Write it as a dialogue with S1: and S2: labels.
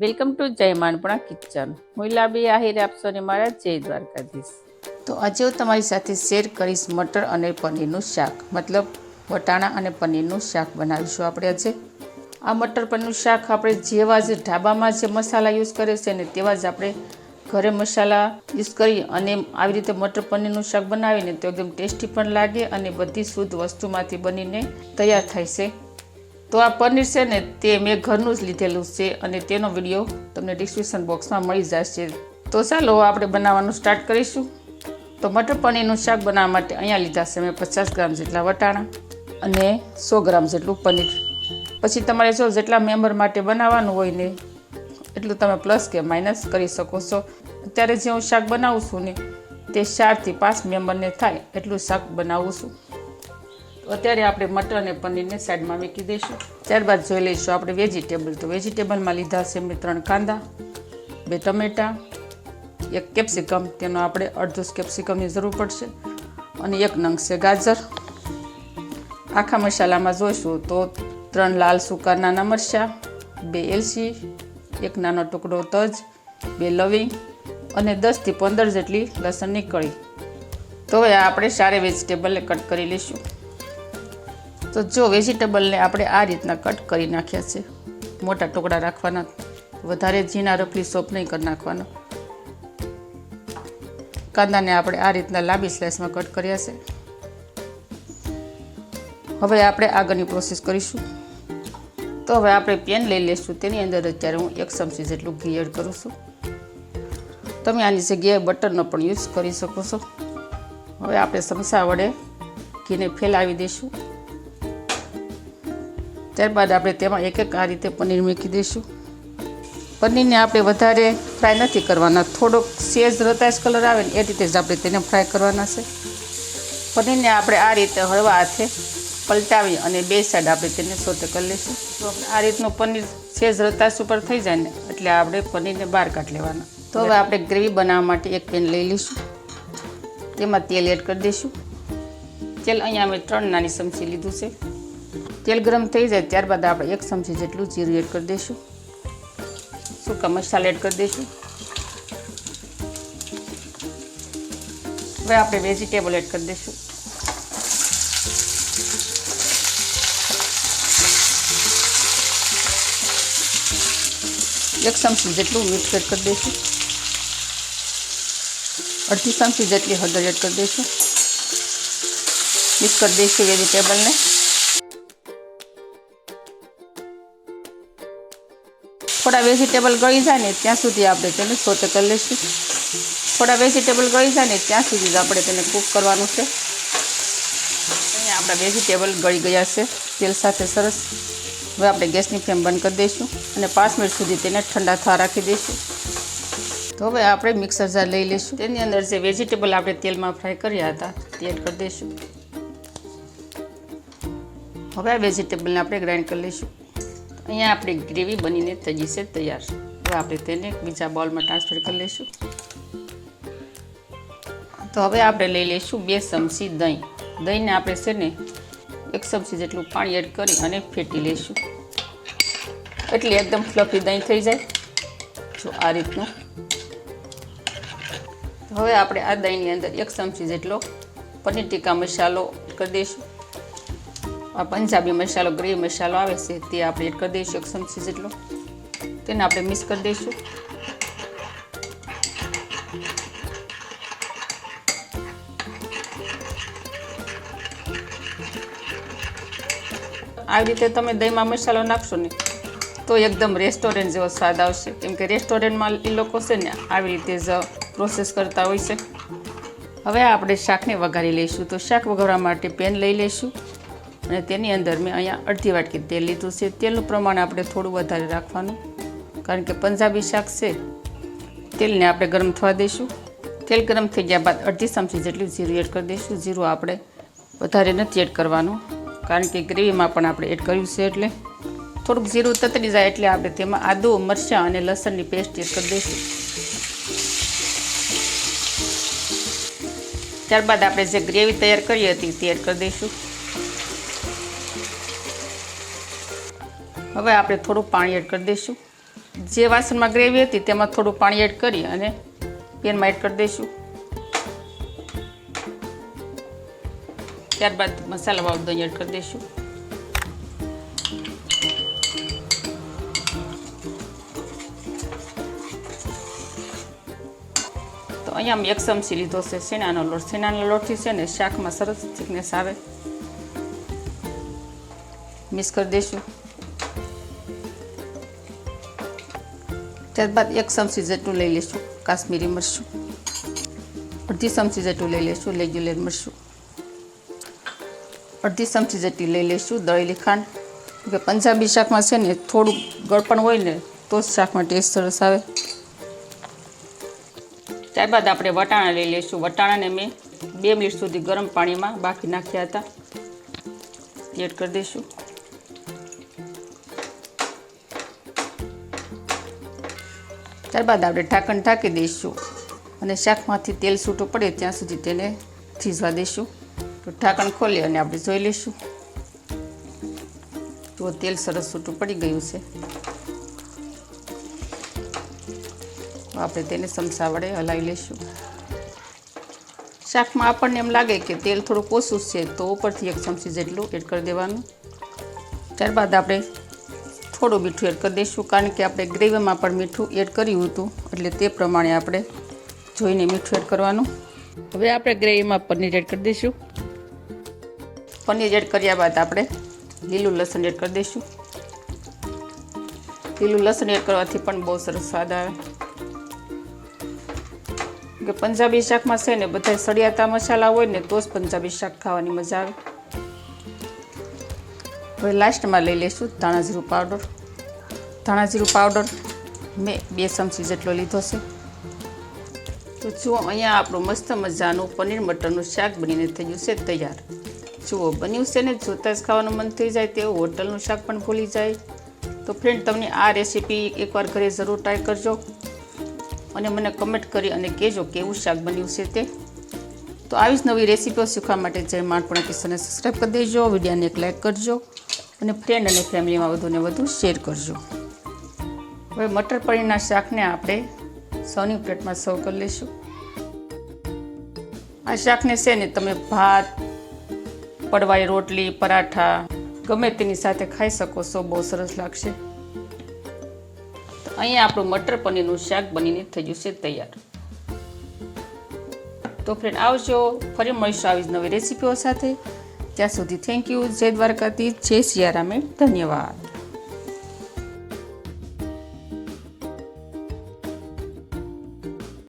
S1: Welcome to જય માનપણા kitchen. હું લાબી આહિર આપશો ને મારા જય દ્વારકાધીશ. તો આજે હું તમારી સાથે શેર કરીશ મટર અને પનીરનું શાક. મતલબ વટાણા અને પનીરનું શાક બનાવીશું આપણે આજે. આ મટર પનીરનું શાક આપણે જેવા જ ઢાબામાં જે મસાલા યુઝ કરે છે ને તેવા જ આપણે ઘરે મસાલા યુઝ કરી અને આવી રીતે મટર પનીરનું શાક બનાવીને તો એકદમ ટેસ્ટી પણ લાગે અને બધી શુદ્ધ વસ્તુમાંથી બનીને તૈયાર થાય છે. તો આ પનીર છે ને, તે મેં ઘરનું જ લીધેલું છે અને તેનો વીડિયો તમને ડિસ્ક્રિપ્શન બોક્સમાં મળી જશે. તો ચાલો આપણે બનાવવાનું સ્ટાર્ટ કરીશું. તો મટર પનીરનું શાક બનાવવા માટે અહીંયા લીધા છે મેં પચાસ ગ્રામ જેટલા વટાણા અને સો ગ્રામ જેટલું પનીર. પછી તમારે જો જેટલા મેમ્બર માટે બનાવવાનું હોય ને, એટલું તમે પ્લસ કે માઇનસ કરી શકો છો. અત્યારે જે હું શાક બનાવું છું ને, તે ચારથી પાંચ મેમ્બરને થાય એટલું શાક બનાવું છું. અત્યારે આપણે મટર અને પનીરને સાઈડમાં મૂકી દઈશું. ત્યારબાદ જોઈ લઈશું આપણે વેજીટેબલ. તો વેજીટેબલમાં લીધા છે મેં ત્રણ કાંદા, બે ટમેટાં, એક કેપ્સિકમ. તેનો આપણે અડધો કેપ્સિકમની જરૂર પડશે અને એક નંગ છે ગાજર. આખા મસાલામાં જોઈશું તો ત્રણ લાલ સૂકા નાના મરચાં, બે એલસી એક નાનો ટુકડો તજ, બે લવિંગ અને દસથી પંદર જેટલી લસણની કળી. તો હવે આપણે સારી વેજીટેબલને કટ કરી લઈશું. તો જો વેજીટેબલને આપણે આ રીતના કટ કરી નાખ્યા છે. મોટા ટુકડા રાખવાના. વધારે ઝીણા રફલી સોપ નહીં કરી નાખવાનો. કાંદાને આપણે આ રીતના લાંબી સ્લાઇસમાં કટ કર્યા છે. હવે આપણે આગળની પ્રોસેસ કરીશું. તો હવે આપણે પેન લઈ લઈશું તેની અંદર અત્યારે હું એક ચમચી જેટલું ઘી એડ કરું છું. તમે આની જગ્યાએ બટરનો પણ યુઝ કરી શકો છો. હવે આપણે સમસા વડે ઘીને ફેલાવી દઈશું. ત્યારબાદ આપણે તેમાં એક એક આ રીતે પનીર મૂકી દઈશું. પનીરને આપણે વધારે ફ્રાય નથી કરવાના. થોડોક સેજ રતાશ કલર આવે ને એ રીતે જ આપણે તેને ફ્રાય કરવાના છે. પનીરને આપણે આ રીતે હળવા હાથે પલટાવી અને બે સાઈડ આપણે તેને સોતે કરી લઈશું. તો આ રીતનું પનીર સેજ રતાશ ઉપર થઈ જાય ને એટલે આપણે પનીરને બહાર કાઢી લેવાના. તો હવે આપણે ગ્રેવી બનાવવા માટે એક પેન લઈ લઈશું. તેમાં તેલ એડ કરી દઈશું. તેલ અહીંયા અમે ત્રણ નાની ચમચી લીધું છે. તેલ ગરમ થઈ જાય ત્યારબાદ આપણે એક ચમચી જેટલું જીરું એડ કરી દઈશું. સૂકા મસાલા એડ કરી દઈશું. હવે આપણે વેજીટેબલ એડ કરી દઈશું. એક ચમચી જેટલું મીઠું એડ કરી દઈશું. અડધી ચમચી જેટલી હળદર એડ કરી દઈશું. મિક્સ કરી દઈશું વેજીટેબલને. થોડા વેજીટેબલ ગળી જાય ને ત્યાં સુધી આપણે તેને સોતે કરી લઈશું. થોડા વેજીટેબલ ગળી જાય ને ત્યાં સુધી જ આપણે તેને કૂક કરવાનું છે. અહીંયા આપણા વેજીટેબલ ગળી ગયા છે. તેલ સાથે સરસ. હવે આપણે ગેસની ફ્લેમ બંધ કરી દઈશું અને પાંચ મિનિટ સુધી તેને ઠંડા થવા રાખી દઈશું. તો હવે આપણે મિક્સર જાર લઈ લઈશું. તેની અંદર જે વેજીટેબલ આપણે તેલમાં ફ્રાય કર્યા હતા તે કરી દઈશું. હવે આ વેજીટેબલને આપણે ગ્રાઇન્ડ કરી લઈશું. અહીંયા આપણી ગ્રેવી બનીને થઈ જશે તૈયાર હવે આપણે તેને બીજા બોલમાં ટ્રાન્સફર કરી લઈશું. તો હવે આપણે લઈ લઈશું બે ચમચી દહીં. દહીંને આપણે છે ને એક ચમચી જેટલું પાણી એડ કરી અને ફેટી લઈશું. એટલે એકદમ ફ્લફી દહીં થઈ જાય. જો આ રીતનું. હવે આપણે આ દહીંની અંદર એક ચમચી જેટલો પનીર ટીકા મસાલો કરી દઈશું. આ પંજાબી મસાલો ગ્રે મસાલો આવે છે, તે આપણે એડ કરી દઈશું એક ચમચી જેટલો. તેને આપણે મિક્સ કરી દઈશું. આવી રીતે તમે દહીંમાં મસાલો નાખશો ને, તો એકદમ રેસ્ટોરન્ટ જેવો સ્વાદ આવશે. કેમ કે રેસ્ટોરન્ટમાં એ લોકો છે ને, આવી રીતે જ પ્રોસેસ કરતા હોય છે. હવે આપણે શાકને વઘારી લઈશું. તો શાક વઘારવા માટે પેન લઈ લઈશું. અને તેની અંદર મેં અહીંયા અડધી વાટકી તેલ લીધું છે. તેલનું પ્રમાણ આપણે થોડું વધારે રાખવાનું, કારણ કે પંજાબી શાક છે. તેલને આપણે ગરમ થવા દઈશું. તેલ ગરમ થઈ ગયા બાદ અડધી ચમચી જેટલું જીરું એડ કરી દઈશું. જીરું આપણે વધારે નથી એડ કરવાનું, કારણ કે ગ્રેવીમાં પણ આપણે એડ કર્યું છે એટલે. થોડુંક જીરું તતરી જાય એટલે આપણે તેમાં આદુ, મરચાં અને લસણની પેસ્ટ એડ કરી દઈશું. ત્યારબાદ આપણે જે ગ્રેવી તૈયાર કરી હતી તે એડ કરી દઈશું. હવે આપણે થોડું પાણી એડ કરી દઈશું. જે વાસણમાં ગ્રેવી હતી તેમાં થોડું પાણી એડ કરી અને પેનમાં એડ કરી દઈશું. ત્યારબાદ મસાલા વાળું દહીં એડ કરી દઈશું. તો અહીંયા મેં એક ચમચી લીધો છે શેણાનો લોટ. શેણાનો લોટથી છે ને શાકમાં સરસ થિકનેસ આવે. મિક્સ કરી દઈશું. ત્યારબાદ એક ચમચી જેટલું લઈ લઈશું, કાશ્મીરી મરચું. અડધી ચમચી જેટલું લઈ લઈશું રેગ્યુલર મરચું. અડધી ચમચી જેટલી લઈ લઈશું દળેલી ખાંડ કે પંજાબી શાકમાં છે ને થોડું ગળપણ હોય ને, તો જ શાકમાં ટેસ્ટ સરસ આવે. ત્યારબાદ આપણે વટાણા લઈ લઈશું. વટાણાને મેં બે મિનિટ સુધી ગરમ પાણીમાં બાફી નાખ્યા હતા. એડ કરી દઈશું. ત્યારબાદ આપણે ઢાંકણ ઢાંકી દઈશું. અને શાકમાંથી તેલ છૂટું પડે ત્યાં સુધી તેને થીજવા દઈશું. તો ઢાંકણ ખોલી અને આપણે જોઈ લઈશું. તો તેલ સરસ છૂટું પડી ગયું છે. આપણે તેને ચમચા વડે હલાવી લઈશું. શાકમાં આપણને એમ લાગે કે તેલ થોડુંક ઓછું છે, તો ઉપરથી એક ચમચી જેટલું એડ કરી દેવાનું. ત્યારબાદ આપણે થોડું મીઠું એડ કરી દઈશું, કારણ કે આપણે ગ્રેવીમાં પણ મીઠું એડ કર્યું હતું, એટલે તે પ્રમાણે આપણે જોઈને મીઠું એડ કરવાનું. હવે આપણે ગ્રેવીમાં પનીર એડ કરી દઈશું. પનીર એડ કર્યા બાદ આપણે લીલું લસણ એડ કરી દઈશું. લીલું લસણ એડ કરવાથી પણ બહુ સરસ સ્વાદ આવે. કે પંજાબી શાકમાં છે ને બધા સળિયાતા મસાલા હોય ને, તો જ પંજાબી શાક ખાવાની મજા આવે. હવે લાસ્ટમાં લઈ લઈશું ધાણા જીરું પાવડર ધાણા જીરું પાવડર મેં બે ચમચી જેટલો લીધો છે. તો જુઓ, અહીંયા આપણું મસ્ત મજાનું પનીર મટરનું શાક બનીને થઈ ગયું છે તૈયાર. જુઓ, બન્યું છે ને, જોતાં જ ખાવાનું મન થઈ જાય તેવું હોટલનું શાક પણ ભૂલી જાય. તો ફ્રેન્ડ તમને આ રેસીપી એકવાર ઘરે જરૂર ટ્રાય કરજો અને મને કમેન્ટ કરી અને કહેજો કેવું શાક બન્યું છે તે. તો આવી જ નવી રેસીપીઓ શીખવા માટે જય માણપણા કિસ્સાને સબસ્ક્રાઈબ કરી દેજો, વિડીયાને એક લાઈક કરજો. અને ફ્રેન્ડ અને ફેમિલીમાં વધુને વધુ શેર કરજો. હવે મટર પનીરના શાકને આપણે સૌની પ્લેટમાં સર્વ કરી લઈશું. આ શાકને છે ને તમે ભાત, પડવાળી રોટલી, પરાઠા, ગમે તેની સાથે ખાઈ શકો છો, બહુ સરસ લાગશે. અહીંયા આપણું મટર પનીરનું શાક બનીને થઈ ગયું છે તૈયાર. તો ફ્રેન્ડ આવજો, ફરી મળીશું આવી જ નવી રેસીપીઓ સાથે. ત્યાં સુધી થેન્ક યુ જય દ્વારકાથી જય સિયારામે ધન્યવાદ.